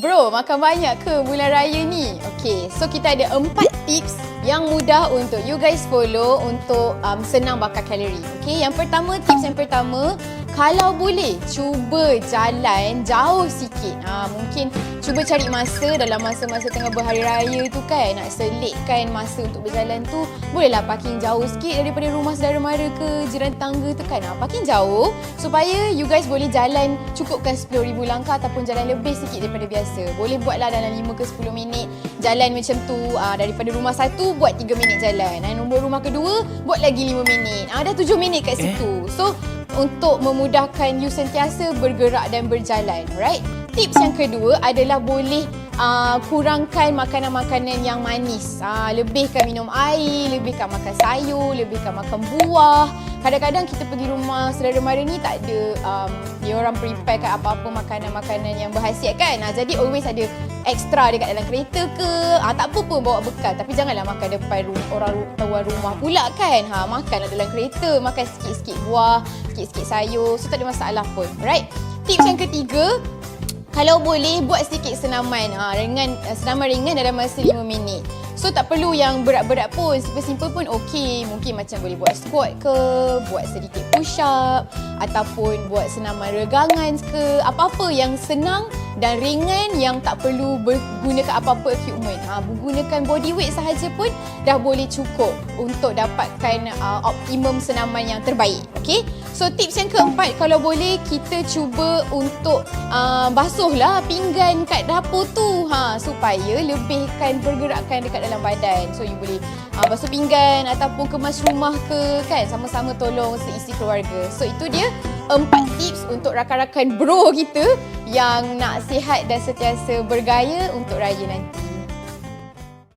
Bro, makan banyak ke bulan raya ni? Okay, so kita ada empat tips yang mudah untuk you guys follow untuk um, senang bakar kalori. Okay, yang pertama, tips yang pertama, kalau boleh, cuba jalan jauh sikit. Ha, mungkin cuba cari masa dalam masa-masa tengah berhari raya tu kan, nak selitkan masa untuk berjalan tu, bolehlah parking jauh sikit daripada rumah saudara mara ke jiran tangga tu kan. Ha, parking jauh supaya you guys boleh jalan cukupkan 10,000 langkah ataupun jalan lebih sikit daripada biasa. Boleh buatlah dalam 5 ke 10 minit jalan macam tu. Ha, daripada rumah satu, buat 3 minit jalan. Ha, nombor rumah kedua, buat lagi 5 minit. Ha, dah 7 minit kat situ. So, untuk memudahkan you sentiasa bergerak dan berjalan, right? Tips yang kedua adalah boleh uh, kurangkan makanan-makanan yang manis. Uh, lebihkan minum air, lebihkan makan sayur, lebihkan makan buah. Kadang-kadang kita pergi rumah saudara mara ni tak ada um, dia orang prepare kat apa-apa makanan-makanan yang berhasiat kan. Uh, jadi always ada extra dekat dalam kereta ke. Uh, tak apa pun bawa bekal tapi janganlah makan depan ru- orang tuan rumah pula kan. Ha makanlah dalam kereta, makan sikit-sikit buah, sikit-sikit sayur. So tak ada masalah pun. Right? Tips yang ketiga, kalau boleh buat sedikit senaman ha, ringan senaman ringan dalam masa 5 minit. So tak perlu yang berat-berat pun, simple-simple pun okey. Mungkin macam boleh buat squat ke, buat sedikit push up ataupun buat senaman regangan ke, apa-apa yang senang dan ringan yang tak perlu bergunakan apa-apa equipment. Ha, menggunakan body weight sahaja pun dah boleh cukup untuk dapatkan uh, optimum senaman yang terbaik. Okey? So tips yang keempat kalau boleh kita cuba untuk uh, basuhlah pinggan kat dapur tu ha supaya lebihkan pergerakan dekat dalam badan. So you boleh uh, basuh pinggan ataupun kemas rumah ke kan sama-sama tolong seisi keluarga. So itu dia empat tips untuk rakan-rakan bro kita yang nak sihat dan sentiasa bergaya untuk raya nanti.